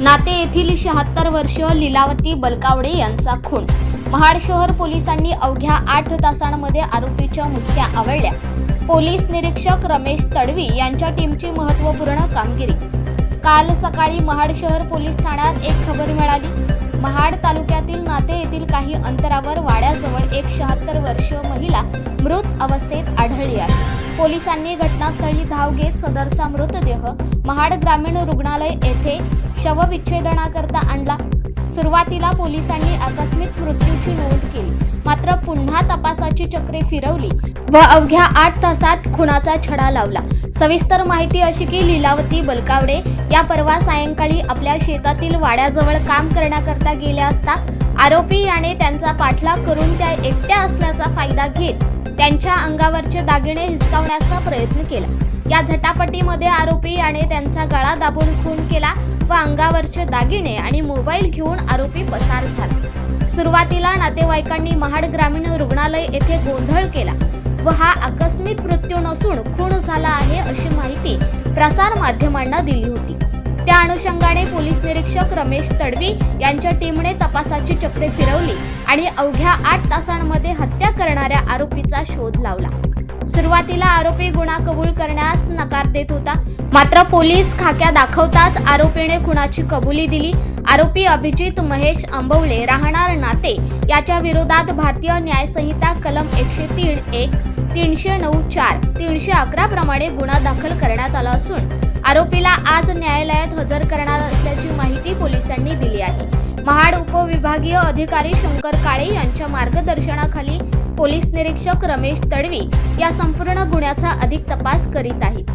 नाते येथील शहात्तर वर्षीय लीलावती बलकावडे यांचा खून. महाड शहर पोलिसांनी अवघ्या आठ तासांमध्ये आरोपीच्या मुसक्या आवळल्या. पोलीस निरीक्षक रमेश तडवी यांच्या टीमची महत्त्वपूर्ण कामगिरी. काल सकाळी महाड शहर पोलीस ठाण्यात एक खबर मिळाली. महाड तालुक्यातील नाते येथील काही अंतरावर वाड्याजवळ एक शहात्तर वर्षीय महिला मृत अवस्थेत आढळली आहे. पोलिसांनी घटनास्थळी धाव घेत सदरचा मृतदेह महाड ग्रामीण रुग्णालय येथे शवविच्छेदनाकरता आणला. सुरुवातीला पोलिसांनी आकस्मिक मृत्यूची नोंद केली. मात्र पुन्हा तपासाची चक्रे फिरवली व अवघ्या आठ तासात खुनाचा छडा लावला. सविस्तर माहिती अशी की लीलावती बलकावडे या परवा सायंकाळी आपल्या शेतातील वाड्याजवळ काम करण्याकरता गेल्या असता आरोपी याने त्यांचा पाठलाग करून त्या एकट्या असल्याचा फायदा घेत त्यांच्या अंगावरचे दागिने हिसकावण्याचा प्रयत्न केला. या झटापटीमध्ये आरोपी याने त्यांचा गळा दाबून खून केला व अंगावरचे दागिने आणि मोबाईल घेऊन आरोपी पसार झाला. सुरुवातीला नातेवाईकांनी महाड ग्रामीण रुग्णालय येथे गोंधळ केला व हा आकस्मिक मृत्यू नसून खून झाला आहे अशी माहिती प्रसार माध्यमांना दिली होती. त्या अनुषंगाने पोलीस निरीक्षक रमेश तडवी यांच्या टीमने तपासाची चक्रे फिरवली आणि अवघ्या आठ तासांमध्ये हत्या करणाऱ्या आरोपीचा शोध लावला. सुरुवातीला आरोपी गुन्हा कबूल करण्यास नकार देत होता. मात्र पोलीस खाक्या दाखवताच आरोपीने खुनाची कबुली दिली. आरोपी अभिजित महेश आंबवले राहणार नाते याच्या विरोधात भारतीय न्यायसंहिता कलम एकशे तीन एक तीनशे नऊ चार तीनशे अकरा प्रमाणे गुन्हा दाखल करण्यात आला असून आरोपीला आज न्यायालयात हजर करणार असल्याची माहिती पोलिसांनी दिली आहे. महाड उपविभागीय अधिकारी शंकर काळे यांच्या मार्गदर्शनाखाली पोलीस निरीक्षक रमेश तडवी या संपूर्ण गुन्ह्याचा अधिक तपास करीत आहेत.